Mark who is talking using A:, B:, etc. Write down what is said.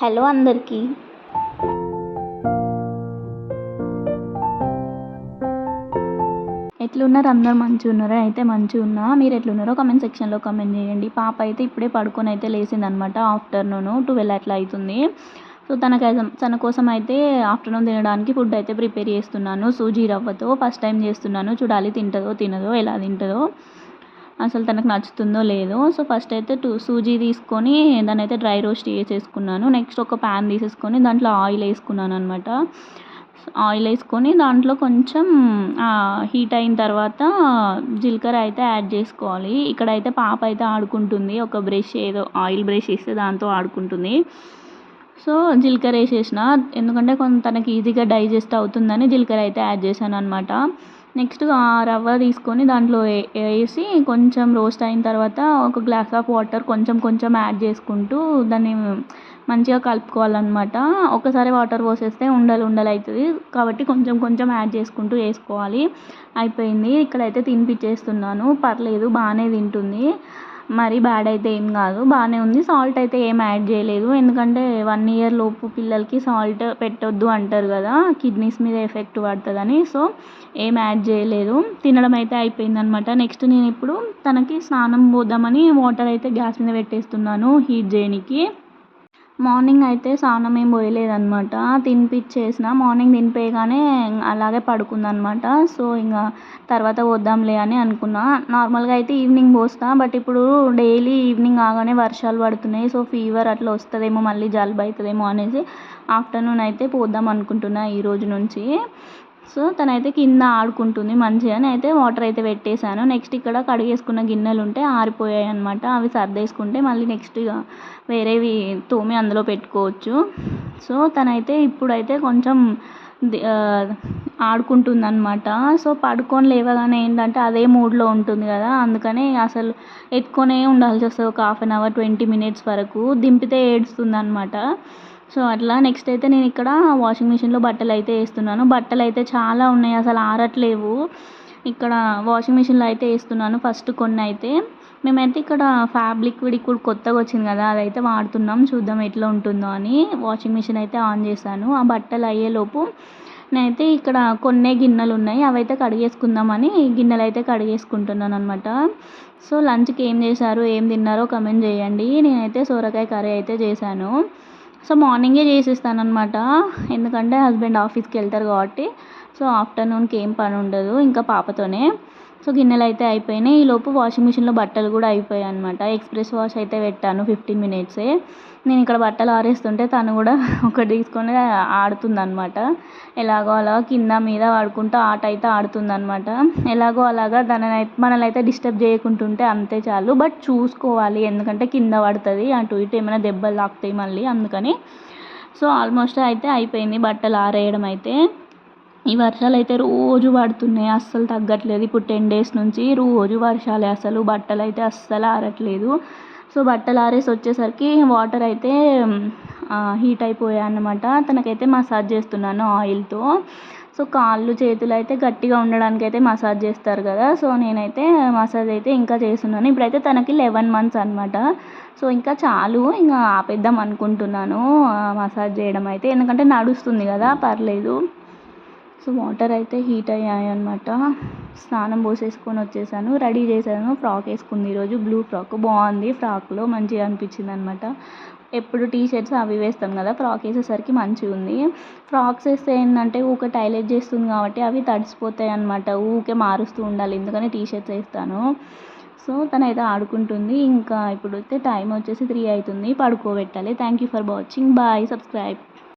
A: Hello అందరికీ. ఎట్లున్నారు? అందరు మంచిగా ఉన్నారా? అయితే మంచిగా ఉన్నా. మీరు ఎట్లున్నారో కమెంట్ సెక్షన్లో కమెంట్ చేయండి. పాప అయితే ఇప్పుడే పడుకొని అయితే లేచింది అనమాట ఆఫ్టర్నూన్. ట్వెల్వ్ అట్లా అవుతుంది సో తనకైతే తన కోసం అయితే ఆఫ్టర్నూన్ తినడానికి ఫుడ్ అయితే ప్రిపేర్ చేస్తున్నాను. సూజీ రవ్వతో ఫస్ట్ టైం చేస్తున్నాను. చూడాలి తింటుందో తినదో ఎలా తింటుందో. అసలు తనకు నచ్చుతుందో లేదో. సో ఫస్ట్ అయితే టూ సూజీ తీసుకొని దాన్ని అయితే డ్రై రోస్ట్ చేసేసుకున్నాను. నెక్స్ట్ ఒక ప్యాన్ తీసేసుకొని దాంట్లో ఆయిల్ వేసుకున్నాను అనమాట ఆయిల్ వేసుకొని దాంట్లో కొంచెం హీట్ అయిన తర్వాత జీలకర్ర అయితే యాడ్ చేసుకోవాలి. ఇక్కడైతే పాప అయితే ఆడుకుంటుంది. ఒక బ్రష్ ఏదో ఆయిల్ బ్రష్ ఇస్తే దాంతో ఆడుకుంటుంది. సో జీలకర్ర వేసేసిన. ఎందుకంటే కొంత తనకి ఈజీగా డైజెస్ట్ అవుతుందని జీలకర్ర అయితే యాడ్ చేశాను అనమాట నెక్స్ట్ ఆ రవ్వ తీసుకొని దాంట్లో వేసి కొంచెం రోస్ట్ అయిన తర్వాత ఒక గ్లాస్ ఆఫ్ వాటర్ కొంచెం కొంచెం యాడ్ చేసుకుంటూ దాన్ని మంచిగా కలుపుకోవాలన్నమాట. ఒకసారి వాటర్ పోసేస్తే ఉండలు ఉండలు అవుతుంది. కాబట్టి కొంచెం కొంచెం యాడ్ చేసుకుంటూ వేసుకోవాలి. అయిపోయింది. ఇక్కడైతే తినిపించేస్తున్నాను పర్లేదు బాగానే తింటుంది. మరీ బ్యాడ్ అయితే ఏం కాదు. బాగానే ఉంది. సాల్ట్ అయితే ఏం యాడ్ చేయలేదు. ఎందుకంటే వన్ ఇయర్ లోపు పిల్లలకి సాల్ట్ పెట్టొద్దు అంటారు కదా. కిడ్నీస్ మీద ఎఫెక్ట్ పడుతుందని. సో ఏం యాడ్ చేయలేదు. తినడం అయితే అయిపోయింది అనమాట నెక్స్ట్ నేను ఇప్పుడు తనకి స్నానం పోద్దామని వాటర్ అయితే గ్యాస్ మీద పెట్టేస్తున్నాను హీట్ చేయడానికి మార్నింగ్ అయితే స్నానం ఏం పోయలేదన్నమాట. తినిపించేసిన మార్నింగ్ తినిపేయగానే అలాగే పడుకుందనమాట సో ఇంకా తర్వాత పోద్దాంలే అని అనుకున్నా. నార్మల్గా అయితే ఈవినింగ్ పోస్తా. బట్ ఇప్పుడు డైలీ ఈవినింగ్ కాగానే వర్షాలు పడుతున్నాయి. సో ఫీవర్ అట్లా వస్తుందేమో మళ్ళీ జలుబు అవుతుందేమో అనేసి ఆఫ్టర్నూన్ అయితే పోద్దాం అనుకుంటున్నా ఈరోజు నుంచి. సో తనైతే కింద ఆడుకుంటుంది మంచిగా. అయితే వాటర్ అయితే పెట్టేశాను. నెక్స్ట్ ఇక్కడ కడిగేసుకున్న గిన్నెలు ఉంటే ఆరిపోయాయి అనమాట అవి సర్దేసుకుంటే మళ్ళీ నెక్స్ట్ వేరేవి తోమి అందులో పెట్టుకోవచ్చు. సో తనైతే ఇప్పుడైతే కొంచెం ఆడుకుంటుంది అనమాట సో పడుకొని లేవగానే ఏంటంటే అదే మూడ్లో ఉంటుంది కదా. అందుకని అసలు ఎత్తుకొనే ఉండాల్సి వస్తుంది. ఒక half an hour twenty minutes వరకు దింపితే ఏడుస్తుంది అనమాట సో అట్లా నెక్స్ట్ అయితే నేను ఇక్కడ వాషింగ్ మిషన్లో బట్టలు అయితే వేస్తున్నాను. బట్టలు అయితే చాలా ఉన్నాయి అసలు ఆరట్లేవు. ఇక్కడ వాషింగ్ మిషన్లో అయితే వేస్తున్నాను ఫస్ట్ కొన్ని అయితే. మేమైతే ఇక్కడ ఫ్యాబ్ లిక్విడ్ ఇప్పుడు కొత్తగా వచ్చింది కదా అదైతే వాడుతున్నాం చూద్దాం ఎట్లా ఉంటుందో అని. వాషింగ్ మిషన్ అయితే ఆన్ చేశాను. ఆ బట్టలు అయ్యేలోపు నేనైతే ఇక్కడ కొన్ని గిన్నెలు ఉన్నాయి అవైతే కడిగేసుకుందామని గిన్నెలు అయితే కడిగేసుకుంటున్నాను అనమాట సో లంచ్కి ఏం చేశారు ఏం తిన్నారో కమెంట్ చేయండి. నేనైతే సోరకాయ కర్రీ అయితే చేశాను. సో మార్నింగే చేసేస్తాను అనమాట ఎందుకంటే హస్బెండ్ ఆఫీస్కి వెళ్తారు కాబట్టి. సో ఆఫ్టర్నూన్కి ఏం పని ఉండదు ఇంకా పాపతోనే. సో గిన్నెలు అయితే అయిపోయినాయి ఈలోపు వాషింగ్ మిషన్లో బట్టలు కూడా అయిపోయాయి అనమాట ఎక్స్ప్రెస్ వాష్ అయితే పెట్టాను ఫిఫ్టీన్ మినిట్సే. నేను ఇక్కడ బట్టలు ఆరేస్తుంటే తను కూడా ఒకటి తీసుకొని ఆడుతుందనమాట ఎలాగో అలా కింద మీద ఆడుకుంటూ ఆట అయితే ఆడుతుందనమాట ఎలాగో అలాగా దానిని మనల్ని అయితే డిస్టర్బ్ చేయకుంటుంటే అంతే చాలు. బట్ చూసుకోవాలి. ఎందుకంటే కింద పడుతుంది. అటు ఇటు ఏమైనా దెబ్బలు తాకుతాయి మళ్ళీ అందుకని. సో ఆల్మోస్ట్ అయితే అయిపోయింది బట్టలు ఆరేయడం అయితే. ఈ వర్షాలు అయితే రోజు పడుతున్నాయి అస్సలు తగ్గట్లేదు. ఇప్పుడు టెన్ డేస్ నుంచి రోజు వర్షాలే అసలు బట్టలు అయితే అస్సలు ఆరట్లేదు. సో బట్టలు ఆరేసి వచ్చేసరికి వాటర్ అయితే హీట్ అయిపోయాయి అన్నమాట. తనకైతే మసాజ్ చేస్తున్నాను ఆయిల్తో సో కాళ్ళు చేతులు అయితే గట్టిగా ఉండడానికి అయితే మసాజ్ చేస్తారు కదా. సో నేనైతే మసాజ్ అయితే ఇంకా చేస్తున్నాను. ఇప్పుడైతే తనకి లెవెన్ మంత్స్ అనమాట సో ఇంకా చాలు ఇంకా ఆపేద్దాం అనుకుంటున్నాను మసాజ్ చేయడం అయితే. ఎందుకంటే నడుస్తుంది కదా పర్లేదు. సో వాటర్ అయితే హీట్ అయ్యాయి అనమాట స్నానం పోసేసుకొని వచ్చేసాను. రెడీ చేశాను. ఫ్రాక్ వేసుకుంది ఈరోజు. Blue frock. బాగుంది. ఫ్రాక్లో మంచిగా అనిపించింది అనమాట ఎప్పుడు టీ షర్ట్స్ అవి వేస్తాం కదా ఫ్రాక్ వేసేసరికి మంచిగా ఉంది. ఫ్రాక్స్ వేస్తే ఏంటంటే ఊకే టైలెట్ చేస్తుంది కాబట్టి అవి తడిసిపోతాయి అనమాట ఊకే మారుస్తూ ఉండాలి. ఎందుకని టీ షర్ట్స్ వేస్తాను. సో తనైతే ఆడుకుంటుంది. ఇంకా ఇప్పుడు అయితే టైం వచ్చేసి త్రీ అవుతుంది. పడుకోబెట్టాలి. Thank you for watching bye subscribe